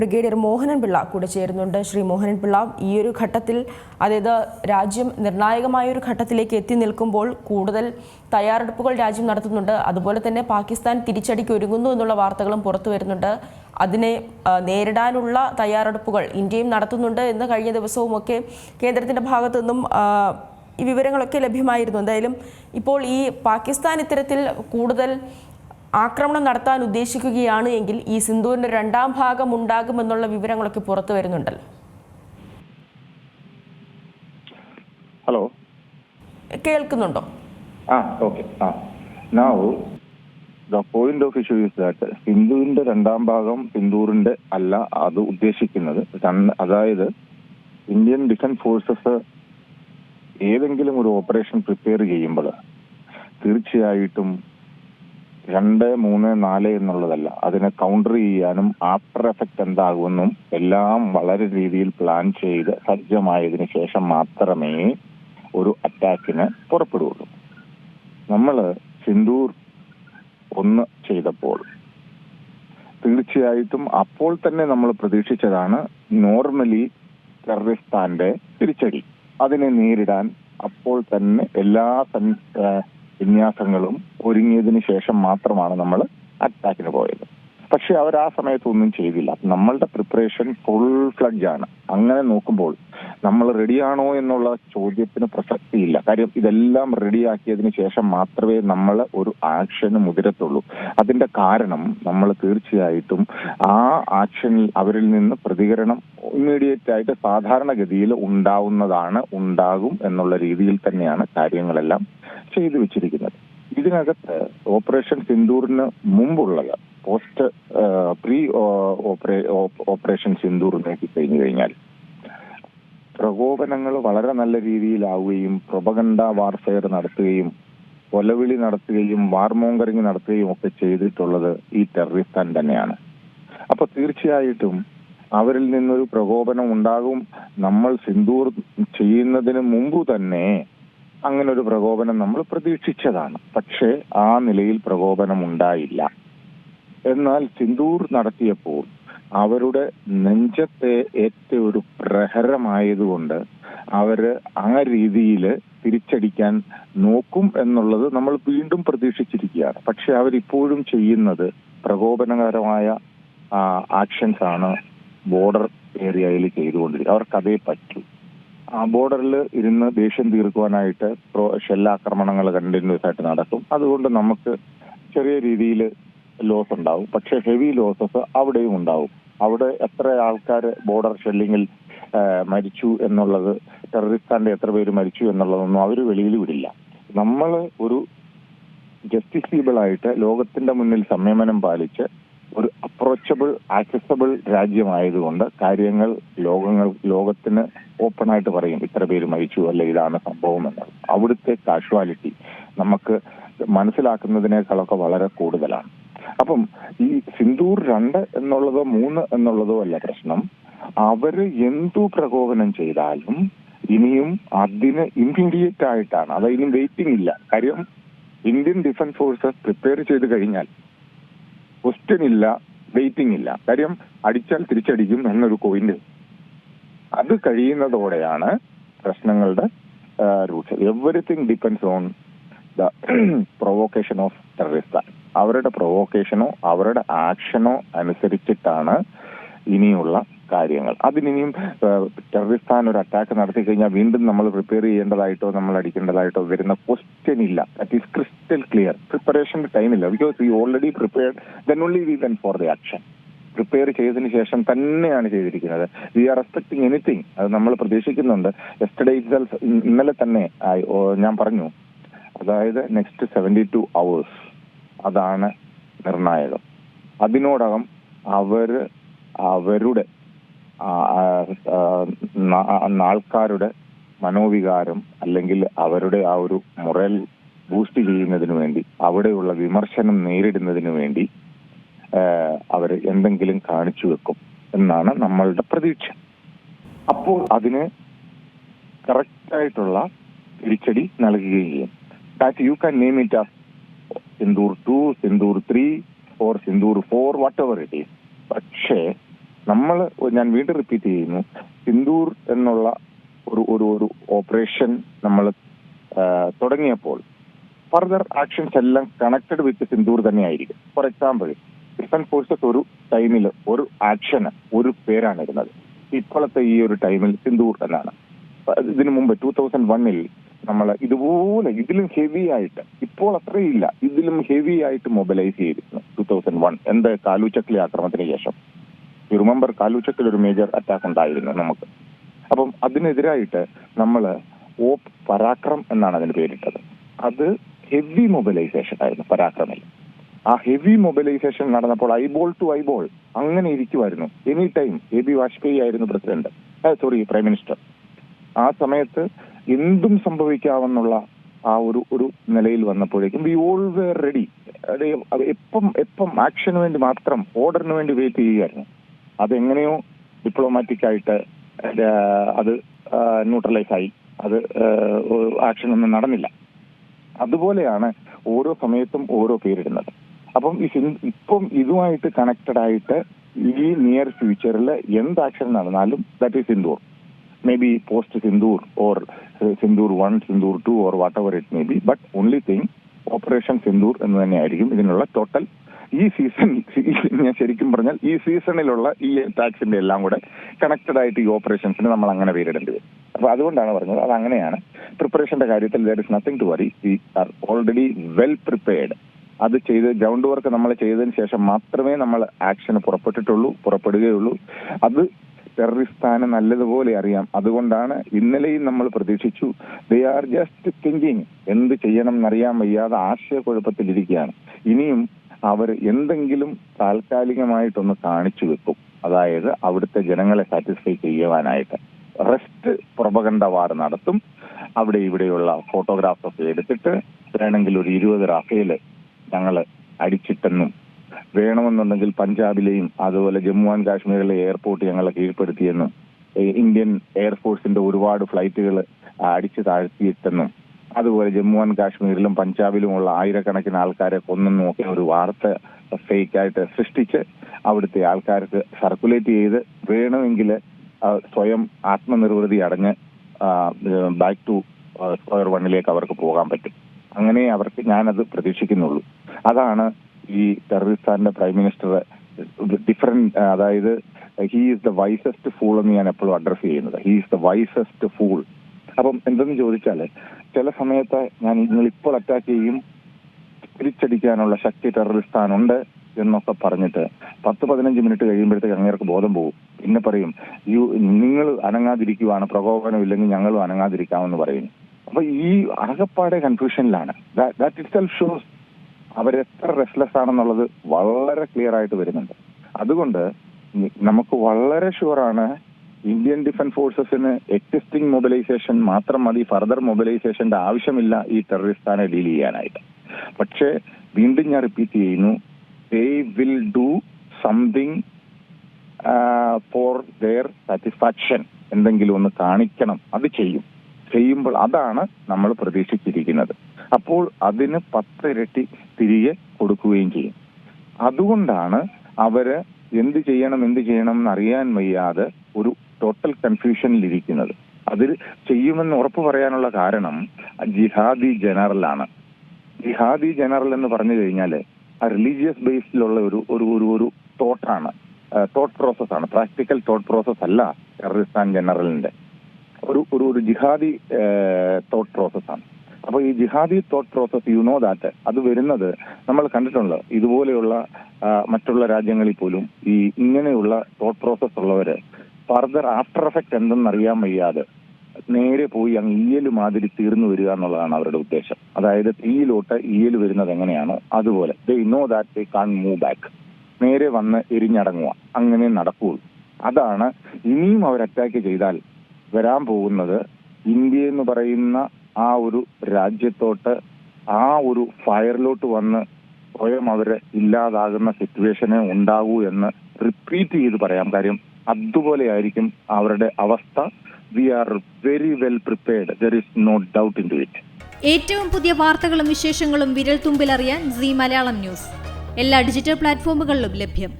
Brigadier Mohanan Pillai കൂടെ ചേരുന്നുണ്ട്. ശ്രീ മോഹനൻ പിള്ള ഈ ഒരു ഘട്ടത്തിൽ അതായത് രാജ്യം നിർണായകമായ ഒരു ഘട്ടത്തിലേക്ക് എത്തി നിൽക്കുമ്പോൾ കൂടുതൽ തയ്യാറെടുപ്പുകൾ രാജ്യം നടത്തുന്നുണ്ട്. അതുപോലെ തന്നെ പാകിസ്ഥാൻ തിരിച്ചടിക്ക് ഒരുങ്ങുന്നു എന്നുള്ള വാർത്തകളും പുറത്തു വരുന്നുണ്ട്. അതിനെ നേരിടാനുള്ള തയ്യാറെടുപ്പുകൾ ഇന്ത്യയും നടത്തുന്നുണ്ട് എന്ന് കഴിഞ്ഞ ദിവസവുമൊക്കെ കേന്ദ്രത്തിന്റെ ഭാഗത്തു നിന്നും ഈ വിവരങ്ങളൊക്കെ ലഭ്യമായിരുന്നു. എന്തായാലും ഇപ്പോൾ ഈ പാകിസ്ഥാൻ ഇത്തരത്തിൽ കൂടുതൽ ആക്രമണം നടത്താൻ ഉദ്ദേശിക്കുകയാണ് എങ്കിൽ ഈ സിന്ധുവിന്റെ രണ്ടാം ഭാഗം ഉണ്ടാകുമെന്നുള്ള വിവരങ്ങളൊക്കെ പുറത്തു വരുന്നുണ്ടല്ലോ. ഹലോ കേൾക്കുന്നുണ്ടോ? ആ ഓക്കെ ആ. Now the point of issue is that സിന്ധുവിന്റെ രണ്ടാം ഭാഗം സിന്ധൂറിന്റെ അല്ല അത് ഉദ്ദേശിക്കുന്നത് അതായത് ഇന്ത്യൻ ഡിഫൻസ് ഫോഴ്സസ് ഏതെങ്കിലും ഒരു ഓപ്പറേഷൻ പ്രിപ്പയർ ചെയ്യുമ്പോൾ തീർച്ചയായിട്ടും രണ്ട് മൂന്ന് നാല് എന്നുള്ളതല്ല. അതിനെ കൗണ്ടർ ചെയ്യാനും ആഫ്റ്റർ എഫക്റ്റ് എന്താകുമെന്നും എല്ലാം വളരെ രീതിയിൽ പ്ലാൻ ചെയ്ത് സജ്ജമായതിനു ശേഷം മാത്രമേ ഒരു അറ്റാക്കിന് പുറപ്പെടുകയുള്ളൂ. നമ്മൾ സിന്ദൂർ ഒന്ന് ചെയ്തപ്പോൾ തീർച്ചയായിട്ടും അപ്പോൾ തന്നെ നമ്മൾ പ്രതീക്ഷിച്ചതാണ് നോർമലി ടെററിസ്ഥാന്റെ തിരിച്ചടി. അതിനെ നേരിടാൻ അപ്പോൾ തന്നെ എല്ലാ വിന്യാസങ്ങളും ഒരുങ്ങിയതിന് ശേഷം മാത്രമാണ് നമ്മൾ അറ്റാക്കിന് പോയത്. പക്ഷെ അവർ ആ സമയത്ത് ഒന്നും ചെയ്തില്ല. നമ്മളുടെ പ്രിപ്പറേഷൻ ഫുൾ ഫ്ലഡ്ജ് ആണ്. അങ്ങനെ നോക്കുമ്പോൾ നമ്മൾ റെഡിയാണോ എന്നുള്ള ചോദ്യത്തിന് പ്രസക്തിയില്ല. കാര്യം ഇതെല്ലാം റെഡിയാക്കിയതിന് ശേഷം മാത്രമേ നമ്മൾ ഒരു ആക്ഷന് മുതിരത്തുള്ളൂ. അതിന്റെ കാരണം നമ്മൾ തീർച്ചയായിട്ടും ആ ആക്ഷനിൽ അവരിൽ നിന്ന് പ്രതികരണം ഇമ്മീഡിയറ്റ് ആയിട്ട് സാധാരണഗതിയിൽ ഉണ്ടാവുന്നതാണ് ഉണ്ടാകും എന്നുള്ള രീതിയിൽ തന്നെയാണ് കാര്യങ്ങളെല്ലാം ചെയ്തു വെച്ചിരിക്കുന്നത്. ഇതിനകത്ത് ഓപ്പറേഷൻ സിന്ദൂറിന് മുമ്പുള്ളത് പോസ്റ്റ് പ്രീ ഓപ്പറേഷൻ സിന്ദൂറിനേക്ക് നോക്കി കഴിഞ്ഞു കഴിഞ്ഞാൽ പ്രകോപനങ്ങൾ വളരെ നല്ല രീതിയിലാവുകയും പ്രൊപഗണ്ട വാർഫെയർ നടത്തുകയും കൊലവിളി നടത്തുകയും വാർമോങ്കറിങ് നടത്തുകയും ഒക്കെ ചെയ്തിട്ടുള്ളത് ഈ ടെററിസ്ഥാൻ തന്നെയാണ്. അപ്പൊ തീർച്ചയായിട്ടും അവരിൽ നിന്നൊരു പ്രകോപനം ഉണ്ടാകും. നമ്മൾ സിന്ദൂർ ചെയ്യുന്നതിന് മുമ്പ് തന്നെ അങ്ങനെ ഒരു പ്രകോപനം നമ്മൾ പ്രതീക്ഷിച്ചതാണ്. പക്ഷേ ആ നിലയിൽ പ്രകോപനം ഉണ്ടായില്ല എന്നാൽ സിന്ദൂർ നടത്തിയപ്പോൾ അവരുടെ നെഞ്ചത്തെ ഏറ്റ ഒരു പ്രഹരമായതുകൊണ്ട് അവർ ആ രീതിയിൽ തിരിച്ചടിക്കാൻ നോക്കും എന്നുള്ളത് നമ്മൾ വീണ്ടും പ്രതീക്ഷിച്ചിരിക്കുകയാണ്. പക്ഷെ അവരിപ്പോഴും ചെയ്യുന്നത് പ്രകോപനകരമായ ആക്ഷൻസ് ആണ് ബോർഡർ ഏരിയയിൽ ചെയ്തുകൊണ്ടിരിക്കുക അവർക്ക് അതേ പറ്റൂ. ബോർഡറിൽ ഇരുന്ന് ദേഷ്യം തീർക്കുവാനായിട്ട് ഷെല്ലാക്രമണങ്ങൾ കണ്ടിന്യൂസ് ആയിട്ട് നടക്കും. അതുകൊണ്ട് നമുക്ക് ചെറിയ രീതിയിൽ ലോസ് ഉണ്ടാവും. പക്ഷെ ഹെവി ലോസസ് അവിടെയും ഉണ്ടാവും. അവിടെ എത്ര ആൾക്കാർ ബോർഡർ ഷെല്ലിങ്ങിൽ മരിച്ചു എന്നുള്ളത് ടെററിസ്റ്റാന്റെ എത്ര പേര് മരിച്ചു എന്നുള്ളതൊന്നും അവർ വെളിയിൽ വിടില്ല. നമ്മൾ ഒരു ജസ്റ്റിസീബിൾ ആയിട്ട് ലോകത്തിന്റെ മുന്നിൽ സംയമനം പാലിച്ച് ഒരു അപ്രോച്ചബിൾ ആക്സസബിൾ രാജ്യമായതുകൊണ്ട് കാര്യങ്ങൾ ലോകങ്ങൾ ലോകത്തിന് ഓപ്പൺ ആയിട്ട് പറയും. ഇത്ര പേര് മരിച്ചു അല്ലെ ഇതാണ് സംഭവം എന്നത്. അവിടുത്തെ കാഷ്വാലിറ്റി നമുക്ക് മനസ്സിലാക്കുന്നതിനേക്കാളൊക്കെ വളരെ കൂടുതലാണ്. അപ്പം ഈ സിന്ദൂർ രണ്ട് എന്നുള്ളതോ മൂന്ന് എന്നുള്ളതോ അല്ല പ്രശ്നം. അവർ എന്തു പ്രകോപനം ചെയ്താലും ഇനിയും അതിന് ഇമ്മീഡിയറ്റ് ആയിട്ടാണ്. അത് ഇനി വെയിറ്റിംഗ് ഇല്ല. കാര്യം ഇന്ത്യൻ ഡിഫൻസ് ഫോഴ്സസ് പ്രിപ്പയർ ചെയ്ത് കഴിഞ്ഞാൽ ക്വസ്റ്റ്യൻ ഇല്ല വെയിറ്റിംഗ് ഇല്ല. കാര്യം അടിച്ചാൽ തിരിച്ചടിക്കും എന്നൊരു പോയിന്റ് അത് കഴിയുന്നതോടെയാണ് പ്രശ്നങ്ങളുടെ root everything depends on the provocation of terrorist അവരുടെ പ്രൊവോക്കേഷനോ അവരുടെ ആക്ഷനോ അനുസരിച്ചിട്ടാണ് ഇനിയുള്ള കാര്യങ്ങൾ. അതിനിയും ടെററിസ്ഥാൻ ഒരു അറ്റാക്ക് നടത്തി കഴിഞ്ഞാൽ വീണ്ടും നമ്മൾ പ്രിപ്പയർ ചെയ്യേണ്ടതായിട്ടോ നമ്മൾ അടിക്കേണ്ടതായിട്ടോ വരുന്ന ക്വസ്റ്റ്യൻ ഇല്ല. ദാറ്റ് ഈസ് ക്രിസ്റ്റൽ ക്ലിയർ പ്രിപ്പറേഷന്റെ ടൈം ഇല്ല. Because you already prepared then only we went for the action prepare ചെയ്തതിന് ശേഷം തന്നെയാണ് ചെയ്തിരിക്കുന്നത്. വി ആർ എക്സ്പെക്ടിങ് എനിത്തിങ് അത് നമ്മൾ പ്രതീക്ഷിക്കുന്നുണ്ട്. എസ്റ്റഡേ ഇറ്റ്സെൽഫ് ഇന്നലെ തന്നെ ഞാൻ പറഞ്ഞു. അതായത് നെക്സ്റ്റ് സെവന്റി ടു അവേഴ്സ് അതാണ് നിർണായകം. അതിനോടകം അവർ അവരുടെ ആൾക്കാരുടെ മനോവികാരം അല്ലെങ്കിൽ അവരുടെ ആ ഒരു മുറൽ ബൂസ്റ്റ് ചെയ്യുന്നതിന് വേണ്ടി അവിടെയുള്ള വിമർശനം നേരിടുന്നതിന് വേണ്ടി അവർ എന്തെങ്കിലും കാണിച്ചു വെക്കും എന്നാണ് നമ്മളുടെ പ്രതീക്ഷ. അപ്പോൾ അതിന് കറക്റ്റായിട്ടുള്ള തിരിച്ചടി നൽകുകയും ചെയ്യും. That you can name it as Sindoor two Sindoor three or Sindoor four whatever it is പക്ഷേ നമ്മൾ ഞാൻ വീണ്ടും റിപ്പീറ്റ് ചെയ്യുന്നു. സിന്ദൂർ എന്നുള്ള ഒരു ഒരു ഒരു ഓപ്പറേഷൻ നമ്മൾ തുടങ്ങിയപ്പോൾ ഫർദർ ആക്ഷൻസ് എല്ലാം കണക്റ്റഡ് വിത്ത് സിന്ദൂർ തന്നെയായിരിക്കും. ഫോർ എക്സാമ്പിൾ ഡിഫൻസ് ഫോഴ്സസ് ഒരു ടൈമിൽ ഒരു ആക്ഷന് ഒരു പേരാണ് ഇരുന്നത് ഇപ്പോഴത്തെ ഈ ഒരു ടൈമിൽ സിന്ദൂർ തന്നെയാണ് ഇതിനു മുമ്പ് ടൂ തൗസൻഡ് വണ്ണിൽ നമ്മൾ ഇതുപോലെ ഇതിലും ഹെവി ആയിട്ട് ഇപ്പോൾ അത്രയില്ല ഇതിലും ഹെവി ആയിട്ട് മൊബിലൈസ് ചെയ്തിരുന്നു ടൂ തൗസൻഡ് വൺ എന്ത് കാലുചക്ലി ആക്രമണത്തിന് ശേഷം? റിമെമ്പർ കാലുച്ചത്തിൽ ഒരു മേജർ അറ്റാക്ക് ഉണ്ടായിരുന്നു നമുക്ക്. അപ്പം അതിനെതിരായിട്ട് നമ്മൾ ഓ പരാക്രം എന്നാണ് അതിന് പേരിട്ടത്. അത് ഹെവി മൊബിലൈസേഷൻ ആയിരുന്നു പരാക്രമിൽ. ആ ഹെവി മൊബിലൈസേഷൻ നടന്നപ്പോൾ ഐബോൾ ടു ഐബോൾ അങ്ങനെ ഇരിക്കുമായിരുന്നു any time A B Vajpayee ആയിരുന്നു പ്രസിഡന്റ് സോറി പ്രൈം മിനിസ്റ്റർ ആ സമയത്ത് എന്തും സംഭവിക്കാമെന്നുള്ള ആ ഒരു ഒരു നിലയിൽ വന്നപ്പോഴേക്കും വി ഓൾ വേർ റെഡി എപ്പം എപ്പം ആക്ഷന് വേണ്ടി മാത്രം ഓർഡറിന് വേണ്ടി വെയിറ്റ് ചെയ്യുകയായിരുന്നു. അതെങ്ങനെയോ ഡിപ്ലോമാറ്റിക് ആയിട്ട് അത് ന്യൂട്രലൈസ് ആയി. അത് ആക്ഷൻ ഒന്നും നടന്നില്ല. അതുപോലെയാണ് ഓരോ സമയത്തും ഓരോ പേരിടുന്നത്. അപ്പം ഈ ഇപ്പം ഇതുമായിട്ട് കണക്റ്റഡ് ആയിട്ട് ഈ നിയർ ഫ്യൂച്ചറിൽ എന്ത് ആക്ഷൻ നടന്നാലും that is Sindoor may be post Sindoor or Sindoor one Sindoor two or whatever it may be but only thing operation Sindoor എന്ന് തന്നെയായിരിക്കും ഇതിനുള്ള ടോട്ടൽ ഈ സീസൺ ഞാൻ ശരിക്കും പറഞ്ഞാൽ ഈ സീസണിലുള്ള ഈ ടാക്സിന്റെ എല്ലാം കൂടെ കണക്റ്റഡ് ആയിട്ട് ഈ ഓപ്പറേഷൻസിന് നമ്മൾ അങ്ങനെ പേരിടേണ്ടി വരും. അപ്പൊ അതുകൊണ്ടാണ് പറഞ്ഞത് അത് അങ്ങനെയാണ്. പ്രിപ്പറേഷന്റെ കാര്യത്തിൽ there is nothing to worry we are already well prepared അത് ചെയ്ത് ഗ്രൗണ്ട് വർക്ക് നമ്മൾ ചെയ്തതിന് ശേഷം മാത്രമേ നമ്മൾ ആക്ഷന് പുറപ്പെട്ടിട്ടുള്ളൂ പുറപ്പെടുകയുള്ളൂ. അത് ടെററിസ്ഥാനം നല്ലതുപോലെ അറിയാം. അതുകൊണ്ടാണ് ഇന്നലെയും നമ്മൾ പ്രതീക്ഷിച്ചു. ദേ ആർ ജസ്റ്റ് തിങ്കിങ് എന്ത് ചെയ്യണം എന്നറിയാൻ വയ്യാതെ ആശയക്കുഴപ്പത്തിലിരിക്കുകയാണ്. ഇനിയും അവർ എന്തെങ്കിലും താൽക്കാലികമായിട്ടൊന്ന് കാണിച്ചു വെക്കും. അതായത് അവിടുത്തെ ജനങ്ങളെ സാറ്റിസ്ഫൈ ചെയ്യുവാനായിട്ട്. റെസ്റ്റ് പ്രൊപഗണ്ട വാർ നടത്തും. അവിടെ ഇവിടെയുള്ള ഫോട്ടോഗ്രാഫൊക്കെ എടുത്തിട്ട് വേണമെങ്കിൽ ഒരു ഇരുപത് റഫേൽ ഞങ്ങൾ അടിച്ചിട്ടെന്നും വേണമെന്നുണ്ടെങ്കിൽ പഞ്ചാബിലെയും അതുപോലെ ജമ്മു ആൻഡ് കാശ്മീരിലെ എയർപോർട്ട് ഞങ്ങൾ കീഴ്പ്പെടുത്തിയെന്നും ഇന്ത്യൻ എയർഫോഴ്സിന്റെ ഒരുപാട് ഫ്ലൈറ്റുകൾ അടിച്ചു താഴ്ത്തിയിട്ടെന്നും അതുപോലെ ജമ്മു ആൻഡ് കാശ്മീരിലും പഞ്ചാബിലുമുള്ള ആയിരക്കണക്കിന് ആൾക്കാരെ കൊന്നെന്നും ഒക്കെ ഒരു വാർത്ത ഫേക്കായിട്ട് സൃഷ്ടിച്ച് അവിടുത്തെ ആൾക്കാർക്ക് സർക്കുലേറ്റ് ചെയ്ത് വേണമെങ്കിൽ സ്വയം ആത്മനിർവൃതി അടഞ്ഞ് ബാക്ക് ടു സ്ക്വയർ വണ്ണിലേക്ക് അവർക്ക് പോകാൻ പറ്റും. അങ്ങനെ അവർക്ക് ഞാനത് പ്രതീക്ഷിക്കുന്നുള്ളൂ. അതാണ് ഈ ടെററിസ്ഥാന്റെ പ്രൈം മിനിസ്റ്റർ ഡിഫറെന്റ് അതായത് he is the wisest fool എന്ന് ഞാൻ എപ്പോഴും അഡ്രസ് ചെയ്യുന്നത്. He is the wisest fool അപ്പം എന്തെന്ന് ചോദിച്ചാൽ ചില സമയത്ത് ഞാൻ നിങ്ങൾ ഇപ്പോൾ അറ്റാക്ക് ചെയ്യും. തിരിച്ചടിക്കാനുള്ള ശക്തി ടെററിസ്ഥാനുണ്ട് എന്നൊക്കെ പറഞ്ഞിട്ട് പത്ത് പതിനഞ്ച് മിനിറ്റ് കഴിയുമ്പോഴത്തേക്ക് അങ്ങേർക്ക് ബോധം പോകും പിന്നെ പറയും യു നിങ്ങൾ അനങ്ങാതിരിക്കുവാണ് പ്രകോപനം ഇല്ലെങ്കിൽ ഞങ്ങളും അനങ്ങാതിരിക്കാമെന്ന് പറയും. അപ്പൊ ഈ അകപ്പാടെ കൺഫ്യൂഷനിലാണ് ദാറ്റ് ഇറ്റ് സെൽഫ് ഷോസ് അവരെത്ര റെസ്ലെസ് ആണെന്നുള്ളത് വളരെ ക്ലിയർ ആയിട്ട് വരുന്നുണ്ട്. അതുകൊണ്ട് നമുക്ക് വളരെ ഷുവറാണ് ഇന്ത്യൻ ഡിഫൻസ് ഫോഴ്സസിന് എക്സിസ്റ്റിംഗ് മൊബിലൈസേഷൻ മാത്രം മതി ഫർദർ മൊബിലൈസേഷന്റെ ആവശ്യമില്ല ഈ ടെററിസ്ഥാനെ ഡീൽ ചെയ്യാനായിട്ട്. പക്ഷേ വീണ്ടും ഞാൻ റിപ്പീറ്റ് ചെയ്യുന്നു they will do something for their satisfaction എന്തെങ്കിലും ഒന്ന് കാണിക്കണം അത് ചെയ്യും. ചെയ്യുമ്പോൾ അതാണ് നമ്മൾ പ്രതീക്ഷിച്ചിരിക്കുന്നത്. അപ്പോൾ അതിന് പത്തിരട്ടി തിരികെ കൊടുക്കുകയും ചെയ്യും. അതുകൊണ്ടാണ് അവർ എന്ത് ചെയ്യണം എന്ത് ചെയ്യണം എന്ന് അറിയാൻ വയ്യാതെ ഒരു ടോട്ടൽ കൺഫ്യൂഷനിലിരിക്കുന്നത് അതിൽ ചെയ്യുമെന്ന് ഉറപ്പ് പറയാനുള്ള കാരണം ജിഹാദി ജനറലാണ് ജിഹാദി ജനറൽ എന്ന് പറഞ്ഞു കഴിഞ്ഞാൽ ആ റിലീജിയസ് ബേസിലുള്ള ഒരു ഒരു ഒരു ഒരു തോട്ടാണ് തോട്ട് പ്രോസസ് ആണ്. പ്രാക്ടിക്കൽ തോട്ട് പ്രോസസ് അല്ല ടെററിസ്ഥാൻ ജനറലിന്റെ ഒരു ഒരു ഒരു ജിഹാദി തോട്ട് പ്രോസസ് ആണ്. അപ്പൊ ഈ ജിഹാദി thought process you know that അത് വരുന്നത് നമ്മൾ കണ്ടിട്ടുണ്ട്. ഇതുപോലെയുള്ള മറ്റുള്ള രാജ്യങ്ങളിൽ പോലും ഈ ഇങ്ങനെയുള്ള തോട്ട് പ്രോസസ് ഉള്ളവര് ഫർദർ ആഫ്റ്റർ എഫക്ട് എന്തെന്ന് അറിയാൻ വയ്യാതെ നേരെ പോയി അങ്ങ് ഈയൽ മാതിരി തീർന്നു വരിക എന്നുള്ളതാണ് അവരുടെ ഉദ്ദേശം. അതായത് തീയിലോട്ട് ഈയൽ വരുന്നത് എങ്ങനെയാണോ അതുപോലെ. They know that they can move back നേരെ വന്ന് എരിഞ്ഞടങ്ങുക. അങ്ങനെ നടക്കുകയുള്ളൂ. അതാണ് ഇനിയും അവർ അറ്റാക്ക് ചെയ്താൽ വരാൻ പോകുന്നത് ഇന്ത്യ എന്ന് പറയുന്ന ആ ഒരു രാജ്യത്തോട്ട് ആ ഒരു ഫയറിലോട്ട് വന്ന് സ്വയം അവർ ഇല്ലാതാകുന്ന സിറ്റുവേഷനെ ഉണ്ടാകൂ എന്ന് റിപ്പീറ്റ് ചെയ്ത് പറയാം. കാര്യം അതുപോലെ ആയിരിക്കും അവരുടെ അവസ്ഥ. We are very well prepared there is no doubt in to it ഏറ്റവും പുതിയ വാർത്തകളും വിശേഷങ്ങളും വിരൽ തുമ്പിലറിയാൻ സി മലയാളം ന്യൂസ്. എല്ലാ ഡിജിറ്റൽ പ്ലാറ്റ്ഫോമുകളിലും ലഭ്യം.